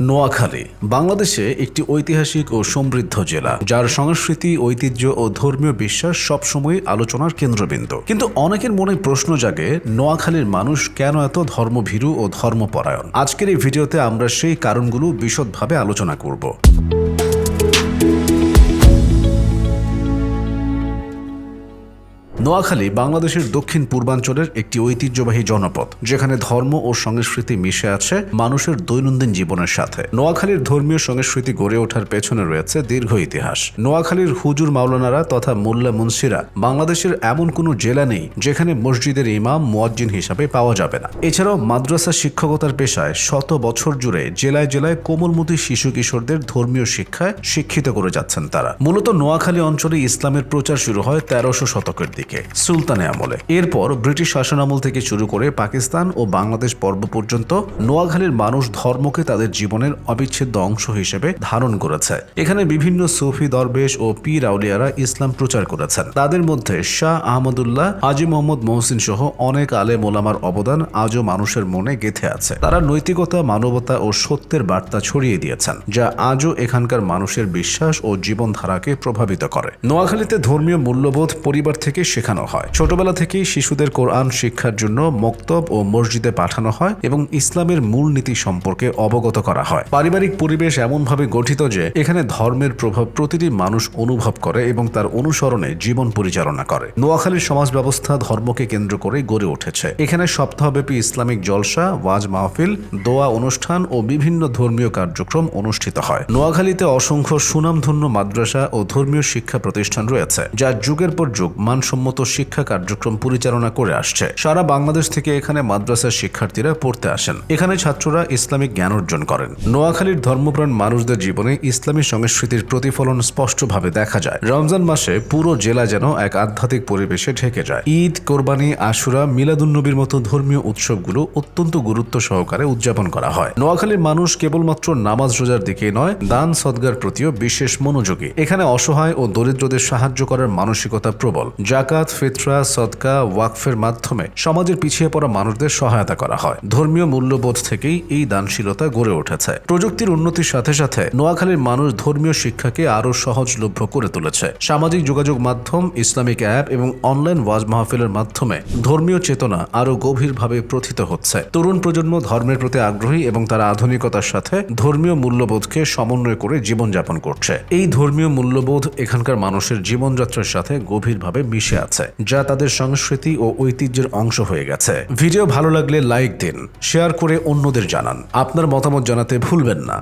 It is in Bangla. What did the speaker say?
নোয়াখালী, বাংলাদেশে একটি ঐতিহাসিক ও সমৃদ্ধ জেলা। যার সংস্কৃতি, ঐতিহ্য ও ধর্মীয় বিশ্বাস সবসময় আলোচনার কেন্দ্রবিন্দু। কিন্তু অনেকের মনে প্রশ্ন জাগে, নোয়াখালীর মানুষ কেন এত ধর্মভীরু ও ধর্মপরায়ণ? আজকের এই ভিডিওতে আমরা সেই কারণগুলো বিশদভাবে আলোচনা করব। নোয়াখালী বাংলাদেশের দক্ষিণ পূর্বাঞ্চলের একটি ঐতিহ্যবাহী জনপদ, যেখানে ধর্ম ও সংস্কৃতি মিশে আছে মানুষের দৈনন্দিন জীবনের সাথে। নোয়াখালীর ধর্মীয় সংস্কৃতি গড়ে ওঠার পেছনে রয়েছে দীর্ঘ ইতিহাস। নোয়াখালীর হুজুর মাওলানারা তথা মোল্লা মুন্সিরা বাংলাদেশের এমন কোনো জেলা নেই যেখানে মসজিদের ইমাম, মুয়াজ্জিন হিসাবে পাওয়া যাবে না। এছাড়াও মাদ্রাসা শিক্ষকতার পেশায় শত বছর জুড়ে জেলায় জেলায় কোমলমতি শিশু কিশোরদের ধর্মীয় শিক্ষায় শিক্ষিত করে যাচ্ছেন তারা। মূলত নোয়াখালী অঞ্চলে ইসলামের প্রচার শুরু হয় তেরোশো শতকের দিকে। সুলতানে আমলে। এরপর ব্রিটিশ শাসনামল থেকে শুরু করে পাকিস্তান ও বাংলাদেশ পর্ব পর্যন্ত নোয়াখালীর মানুষ ধর্মকে তাদের জীবনের অবিচ্ছেদ্য অংশ হিসেবে ধারণ করেছে। এখানে বিভিন্ন সুফি দরবেশ ও পীর আউলিয়ারা ইসলাম প্রচার করেছেন। তাদের মধ্যে শাহ আহমদুল্লাহ, হাজি মোহাম্মদ মহসিন সহ অনেক আলে মোলামার অবদান আজও মানুষের মনে গেথে আছে। তারা নৈতিকতা, মানবতা ও সত্যের বার্তা ছড়িয়ে দিয়েছেন, যা আজও এখানকার মানুষের বিশ্বাস ও জীবনধারাকে প্রভাবিত করে। নোয়াখালীতে ধর্মীয় মূল্যবোধ পরিবার থেকে শেখানো হয়। ছোটবেলা থেকেই শিশুদের কোরআন শিক্ষার জন্য মক্তব ও মসজিদে পাঠানো হয় এবং ইসলামের মূলনীতি সম্পর্কে অবগত করা হয়। পারিবারিক পরিবেশ এমনভাবে গঠিত যে, এখানে ধর্মের প্রভাব প্রতিটি মানুষ অনুভব করে এবং তার অনুসরণে জীবন পরিচালনা করে। নোয়াখালীর সমাজ ব্যবস্থা ধর্মকে কেন্দ্র করে গড়ে উঠেছে। এখানে সপ্তাহব্যাপী ইসলামিক জলসা, ওয়াজ মাহফিল, দোয়া অনুষ্ঠান ও বিভিন্ন ধর্মীয় কার্যক্রম অনুষ্ঠিত হয়। নোয়াখালীতে অসংখ্য সুনামধন্য মাদ্রাসা ও ধর্মীয় শিক্ষা প্রতিষ্ঠান রয়েছে যা যুগের পর যুগ মানসম্মত শিক্ষা কার্যক্রম পরিচালনা করে আসছে। সারা বাংলাদেশ থেকে এখানে মাদ্রাসার শিক্ষার্থীরা পড়তে আসেন। এখানে ছাত্ররা ইসলামিক জ্ঞান অর্জন করেন। নোয়াখালীর ধর্মপ্রাণ মানুষদের জীবনে ইসলামী সংস্কৃতির প্রতিফলন স্পষ্টভাবে দেখা যায়। রমজান মাসে পুরো জেলা যেন এক আধ্যাত্মিক পরিবেশে ঢেকে যায়। ঈদ, কোরবানি, আশুরা, মিলাদুন্নবীর মতো ধর্মীয় উৎসবগুলো অত্যন্ত গুরুত্ব সহকারে উদযাপন করা হয়। নোয়াখালীর মানুষ কেবলমাত্র নামাজ রোজার দিকেই নয়, দান সদগার প্রতিও বিশেষ মনোযোগী। এখানে অসহায় ও দরিদ্রদের সাহায্য করার মানসিকতা প্রবল। জাকাত, ফিতরা, সদকা, ওয়াকফের মাধ্যমে সমাজের পিছিয়ে পড়া মানুষদের সহায়তা করা হয়। ধর্মীয় মূল্যবোধ থেকেই এই দানশীলতা গড়ে উঠেছে। প্রযুক্তির উন্নতির সাথে সাথে নোয়াখালীর মানুষ ধর্মীয় শিক্ষাকে আরও সহজলভ্য করে তুলেছে। সামাজিক যোগাযোগ মাধ্যম, ইসলামিক অ্যাপ এবং অনলাইন ওয়াজ মাহফিলের মাধ্যমে ধর্মীয় চেতনা আরও গভীরভাবে প্রথিত হচ্ছে। তরুণ প্রজন্ম ধর্মের প্রতি আগ্রহী এবং তারা আধুনিকতার সাথে ধর্মীয় মূল্যবোধকে সমন্বয় করে জীবনযাপন করছে। এই ধর্মীয় মূল্যবোধ এখানকার মানুষের জীবনযাত্রার সাথে গভীরভাবে মিশে আছে যা তাদের সংস্কৃতি ও ঐতিহ্যের অংশ হয়ে গেছে। ভিডিও ভালো লাগলে লাইক দিন, শেয়ার করে অন্যদের জানান। আপনার মতামত জানাতে ভুলবেন না।